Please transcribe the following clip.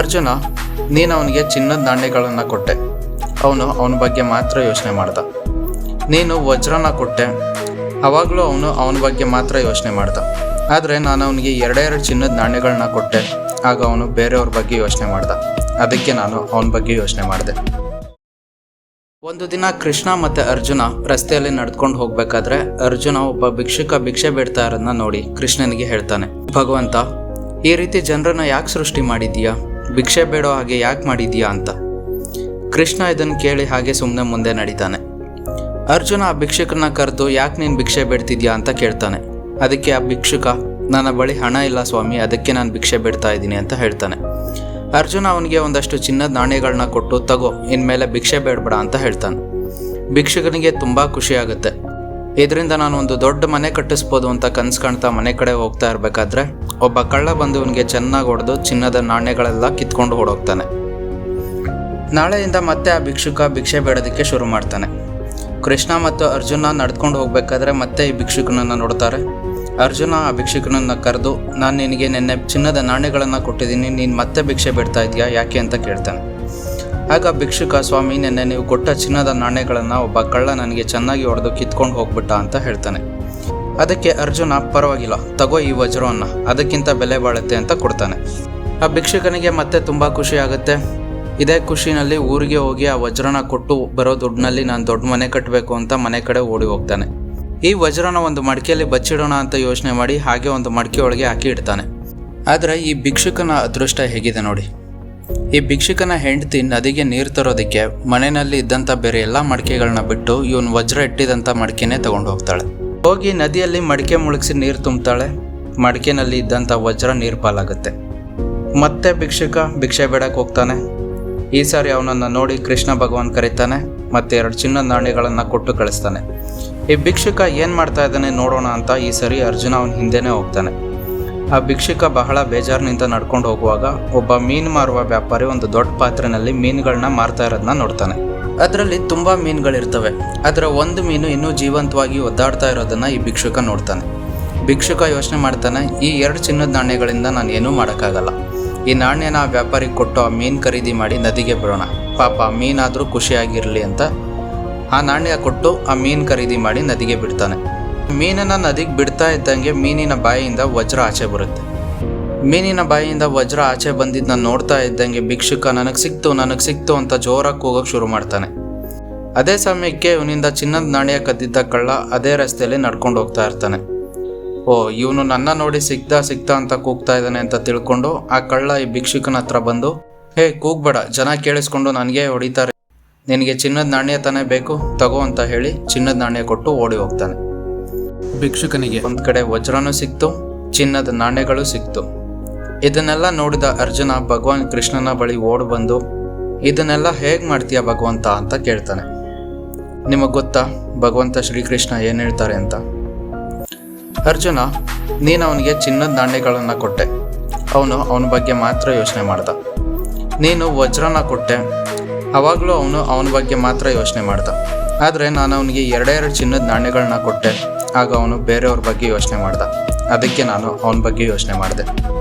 ಅರ್ಜುನ, ನೀನು ಅವನಿಗೆ ಚಿನ್ನದ ನಾಣ್ಯಗಳನ್ನು ಕೊಟ್ಟೆ. ಅವನು ಅವನ ಬಗ್ಗೆ ಮಾತ್ರ ಯೋಚನೆ ಮಾಡ್ದ. ನೀನು ವಜ್ರನ ಕೊಟ್ಟೆ. ಅವಾಗಲೂ ಅವನು ಅವನ ಬಗ್ಗೆ ಮಾತ್ರ ಯೋಚನೆ ಮಾಡ್ದ. ಆದರೆ ನಾನು ಅವನಿಗೆ ಎರಡೆರಡು ಚಿನ್ನದ ನಾಣ್ಯಗಳನ್ನ ಕೊಟ್ಟೆ. ಆಗ ಅವನು ಬೇರೆಯವ್ರ ಬಗ್ಗೆ ಯೋಚನೆ ಮಾಡ್ದ. ಅದಕ್ಕೆ ನಾನು ಅವನ ಬಗ್ಗೆ ಯೋಚನೆ ಮಾಡಿದೆ. ಒಂದು ದಿನ ಕೃಷ್ಣ ಮತ್ತು ಅರ್ಜುನ ರಸ್ತೆಯಲ್ಲಿ ನಡ್ಕೊಂಡು ಹೋಗ್ಬೇಕಾದ್ರೆ ಅರ್ಜುನ ಒಬ್ಬ ಭಿಕ್ಷುಕ ಭಿಕ್ಷೆ ಬೇಡ್ತಾ ಇರೋದನ್ನ ನೋಡಿ ಕೃಷ್ಣನಿಗೆ ಹೇಳ್ತಾನೆ, ಭಗವಂತ, ಈ ರೀತಿ ಜನರನ್ನ ಯಾಕೆ ಸೃಷ್ಟಿ ಮಾಡಿದೀಯಾ ಭಿಕ್ಷೆ ಬೇಡೋ ಹಾಗೆ ಯಾಕೆ ಮಾಡಿದೀಯಾ ಅಂತ. ಕೃಷ್ಣ ಇದನ್ನು ಕೇಳಿ ಹಾಗೆ ಸುಮ್ಮನೆ ಮುಂದೆ ನಡೀತಾನೆ. ಅರ್ಜುನ ಆ ಭಿಕ್ಷುಕನ ಕರೆದು ಯಾಕೆ ನೀನು ಭಿಕ್ಷೆ ಬೇಡ್ತಿದ್ಯಾ ಅಂತ ಕೇಳ್ತಾನೆ. ಅದಕ್ಕೆ ಆ ಭಿಕ್ಷುಕ, ನನ್ನ ಬಳಿ ಹಣ ಇಲ್ಲ ಸ್ವಾಮಿ, ಅದಕ್ಕೆ ನಾನು ಭಿಕ್ಷೆ ಬಿಡ್ತಾ ಇದ್ದೀನಿ ಅಂತ ಹೇಳ್ತಾನೆ. ಅರ್ಜುನ ಅವನಿಗೆ ಒಂದಷ್ಟು ಚಿನ್ನದ ನಾಣ್ಯಗಳನ್ನ ಕೊಟ್ಟು, ತಗೋ, ಇನ್ಮೇಲೆ ಭಿಕ್ಷೆ ಬೇಡಬೇಡ ಅಂತ ಹೇಳ್ತಾನೆ. ಭಿಕ್ಷುಕನಿಗೆ ತುಂಬ ಖುಷಿ ಆಗುತ್ತೆ. ಇದರಿಂದ ನಾನು ಒಂದು ದೊಡ್ಡ ಮನೆ ಕಟ್ಟಿಸ್ಬೋದು ಅಂತ ಕನ್ಸು ಕಾಣ್ತಾ ಮನೆ ಕಡೆ ಹೋಗ್ತಾ ಇರಬೇಕಾದ್ರೆ ಒಬ್ಬ ಕಳ್ಳ ಬಂದು ಇವನಿಗೆ ಚೆನ್ನಾಗಿ ಹೊಡೆದು ಚಿನ್ನದ ನಾಣ್ಯಗಳೆಲ್ಲ ಕಿತ್ಕೊಂಡು ಓಡೋಗ್ತಾನೆ. ನಾಳೆಯಿಂದ ಮತ್ತೆ ಆ ಭಿಕ್ಷುಕ ಭಿಕ್ಷೆ ಬೇಡೋದಕ್ಕೆ ಶುರು ಮಾಡ್ತಾನೆ. ಕೃಷ್ಣ ಮತ್ತು ಅರ್ಜುನ ನಡ್ಕೊಂಡು ಹೋಗ್ಬೇಕಾದ್ರೆ ಮತ್ತೆ ಈ ಭಿಕ್ಷುಕನನ್ನು ನೋಡ್ತಾರೆ. ಅರ್ಜುನ ಆ ಭಿಕ್ಷುಕನನ್ನು ಕರೆದು, ನಾನು ನಿನಗೆ ನಿನ್ನೆ ಚಿನ್ನದ ನಾಣ್ಯಗಳನ್ನು ಕೊಟ್ಟಿದ್ದೀನಿ, ನೀನು ಮತ್ತೆ ಭಿಕ್ಷೆ ಬಿಡ್ತಾ ಇದೆಯಾ? ಯಾಕೆ? ಅಂತ ಕೇಳ್ತಾನೆ. ಆಗ ಭಿಕ್ಷುಕ, ಸ್ವಾಮಿ, ನಿನ್ನೆ ನೀವು ಕೊಟ್ಟ ಚಿನ್ನದ ನಾಣ್ಯಗಳನ್ನು ಒಬ್ಬ ಕಳ್ಳ ನನಗೆ ಚೆನ್ನಾಗಿ ಹೊಡೆದು ಕಿತ್ಕೊಂಡು ಹೋಗ್ಬಿಟ್ಟ, ಅಂತ ಹೇಳ್ತಾನೆ. ಅದಕ್ಕೆ ಅರ್ಜುನ, ಪರವಾಗಿಲ್ಲ, ತಗೋ ಈ ವಜ್ರವನ್ನು, ಅದಕ್ಕಿಂತ ಬೆಲೆ ಬಾಳುತ್ತೆ ಅಂತ ಕೊಡ್ತಾನೆ. ಆ ಭಿಕ್ಷುಕನಿಗೆ ಮತ್ತೆ ತುಂಬ ಖುಷಿ ಆಗುತ್ತೆ. ಇದೇ ಖುಷಿನಲ್ಲಿ ಊರಿಗೆ ಹೋಗಿ ಆ ವಜ್ರನ ಕೊಟ್ಟು ಬರೋ ದುಡ್ಡಿನಲ್ಲಿ ನಾನು ದೊಡ್ಡ ಮನೆ ಕಟ್ಟಬೇಕು ಅಂತ ಮನೆ ಕಡೆ ಓಡಿ ಹೋಗ್ತಾನೆ. ಈ ವಜ್ರನ ಒಂದು ಮಡಿಕೆಯಲ್ಲಿ ಬಚ್ಚಿಡೋಣ ಅಂತ ಯೋಚನೆ ಮಾಡಿ ಹಾಗೆ ಒಂದು ಮಡಿಕೆ ಒಳಗೆ ಹಾಕಿ ಇಡ್ತಾನೆ. ಆದರೆ ಈ ಭಿಕ್ಷುಕನ ಅದೃಷ್ಟ ಹೇಗಿದೆ ನೋಡಿ. ಈ ಭಿಕ್ಷುಕನ ಹೆಂಡತಿ ನದಿಗೆ ನೀರು ತರೋದಕ್ಕೆ ಮನೆಯಲ್ಲಿ ಇದ್ದಂಥ ಬೇರೆ ಎಲ್ಲ ಮಡಿಕೆಗಳನ್ನ ಬಿಟ್ಟು ಇವನು ವಜ್ರ ಇಟ್ಟಿದಂಥ ಮಡಿಕೆನೇ ತಗೊಂಡು ಹೋಗ್ತಾಳೆ. ಹೋಗಿ ನದಿಯಲ್ಲಿ ಮಡಿಕೆ ಮುಳುಗಿಸಿ ನೀರು ತುಂಬ್ತಾಳೆ. ಮಡಿಕೆನಲ್ಲಿ ಇದ್ದಂಥ ವಜ್ರ ನೀರು ಪಾಲಾಗುತ್ತೆ. ಮತ್ತೆ ಭಿಕ್ಷುಕ ಭಿಕ್ಷೆ ಬೇಡಕ್ಕೆ ಹೋಗ್ತಾನೆ. ಈ ಸಾರಿ ಅವನನ್ನು ನೋಡಿ ಕೃಷ್ಣ ಭಗವಾನ್ ಕರೀತಾನೆ, ಮತ್ತೆ ಎರಡು ಚಿನ್ನ ನಾಣ್ಯಗಳನ್ನು ಕೊಟ್ಟು ಕಳಿಸ್ತಾನೆ. ಈ ಭಿಕ್ಷುಕ ಏನು ಮಾಡ್ತಾ ಇದ್ದಾನೆ ನೋಡೋಣ ಅಂತ ಈ ಸರಿ ಅರ್ಜುನ ಅವನ ಹಿಂದೆನೇ ಹೋಗ್ತಾನೆ. ಆ ಭಿಕ್ಷುಕ ಬಹಳ ಬೇಜಾರಿನಿಂದ ನಡ್ಕೊಂಡು ಹೋಗುವಾಗ ಒಬ್ಬ ಮೀನು ಮಾರುವ ವ್ಯಾಪಾರಿ ಒಂದು ದೊಡ್ಡ ಪಾತ್ರೆಯಲ್ಲಿ ಮೀನುಗಳನ್ನ ಮಾರ್ತಾ ಇರೋದನ್ನ ನೋಡ್ತಾನೆ. ಅದರಲ್ಲಿ ತುಂಬಾ ಮೀನುಗಳಿರ್ತವೆ. ಅದರ ಒಂದು ಮೀನು ಇನ್ನೂ ಜೀವಂತವಾಗಿ ಒದ್ದಾಡ್ತಾ ಇರೋದನ್ನು ಈ ಭಿಕ್ಷುಕ ನೋಡ್ತಾನೆ. ಭಿಕ್ಷುಕ ಯೋಚನೆ ಮಾಡ್ತಾನೆ, ಈ ಎರಡು ಚಿನ್ನದ ನಾಣ್ಯಗಳಿಂದ ನಾನು ಏನೂ ಮಾಡೋಕ್ಕಾಗಲ್ಲ. ಈ ನಾಣ್ಯನ ಆ ವ್ಯಾಪಾರಿಗೆ ಕೊಟ್ಟು ಆ ಮೀನು ಖರೀದಿ ಮಾಡಿ ನದಿಗೆ ಬಿಡೋಣ. ಪಾಪ ಆ ಮೀನಾದರೂ ಖುಷಿಯಾಗಿರಲಿ ಅಂತ ಆ ನಾಣ್ಯ ಕೊಟ್ಟು ಆ ಮೀನು ಖರೀದಿ ಮಾಡಿ ನದಿಗೆ ಬಿಡ್ತಾನೆ. ಮೀನನ್ನು ನದಿಗೆ ಬಿಡ್ತಾ ಇದ್ದಂಗೆ ಮೀನಿನ ಬಾಯಿಯಿಂದ ವಜ್ರ ಆಚೆ ಬರುತ್ತೆ. ಮೀನಿನ ಬಾಯಿಯಿಂದ ವಜ್ರ ಆಚೆ ಬಂದಿದ್ದನ್ನ ನಾನು ನೋಡ್ತಾ ಇದ್ದಂಗೆ ಭಿಕ್ಷುಕ ನನಗೆ ಸಿಕ್ತು ನನಗೆ ಸಿಕ್ತು ಅಂತ ಜೋರಾಗಿ ಹೋಗೋಕೆ ಶುರು ಮಾಡ್ತಾನೆ. ಅದೇ ಸಮಯಕ್ಕೆ ಇವನಿಂದ ಚಿನ್ನದ ನಾಣ್ಯ ಕದ್ದಿದ್ದ ಕಳ್ಳ ಅದೇ ರಸ್ತೆಯಲ್ಲಿ ನಡ್ಕೊಂಡು ಹೋಗ್ತಾ ಇರ್ತಾನೆ. ಓ ಇವನು ನನ್ನ ನೋಡಿ ಸಿಕ್ತ ಸಿಕ್ತ ಅಂತ ಕೂಗ್ತಾ ಇದ್ದಾನೆ ಅಂತ ತಿಳ್ಕೊಂಡು ಆ ಕಳ್ಳ ಈ ಭಿಕ್ಷುಕನ ಹತ್ರ ಬಂದು ಹೇ ಕೂಗ್ಬೇಡ ಜನ ಕೇಳಿಸ್ಕೊಂಡು ನನಗೆ ಹೊಡಿತಾರೆ. ನಿನಗೆ ಚಿನ್ನದ ನಾಣ್ಯ ತಾನೇ ಬೇಕು ತಗೋ ಅಂತ ಹೇಳಿ ಚಿನ್ನದ ನಾಣ್ಯ ಕೊಟ್ಟು ಓಡಿ ಹೋಗ್ತಾನೆ. ಭಿಕ್ಷುಕನಿಗೆ ಒಂದು ಕಡೆ ವಜ್ರನೂ ಸಿಕ್ತು ಚಿನ್ನದ ನಾಣ್ಯಗಳು ಸಿಕ್ತು. ಇದನ್ನೆಲ್ಲ ನೋಡಿದ ಅರ್ಜುನ ಭಗವಾನ್ ಕೃಷ್ಣನ ಬಳಿ ಓಡ್ ಬಂದು, ಇದನ್ನೆಲ್ಲ ಹೇಗೆ ಮಾಡ್ತೀಯ ಭಗವಂತ? ಅಂತ ಕೇಳ್ತಾನೆ. ನಿಮಗೆ ಗೊತ್ತಾ, ಭಗವಂತ ಶ್ರೀಕೃಷ್ಣ ಏನು ಹೇಳ್ತಾರೆ ಅಂತ? ಅರ್ಜುನ, ನೀನು ಅವನಿಗೆ ಚಿನ್ನದ ನಾಣ್ಯಗಳನ್ನು ಕೊಟ್ಟೆ. ಅವನು ಅವನ ಬಗ್ಗೆ ಮಾತ್ರ ಯೋಚನೆ ಮಾಡ್ದ. ನೀನು ವಜ್ರನ ಕೊಟ್ಟೆ. ಅವಾಗಲೂ ಅವನು ಅವನ ಬಗ್ಗೆ ಮಾತ್ರ ಯೋಚನೆ ಮಾಡ್ದ. ಆದರೆ ನಾನು ಅವನಿಗೆ ಎರಡೆರಡು ಚಿನ್ನದ ನಾಣ್ಯಗಳನ್ನ ಕೊಟ್ಟೆ. ಆಗ ಅವನು ಬೇರೆಯವ್ರ ಬಗ್ಗೆ ಯೋಚನೆ ಮಾಡ್ದ. ಅದಕ್ಕೆ ನಾನು ಅವನ ಬಗ್ಗೆ ಯೋಚನೆ ಮಾಡಿದೆ.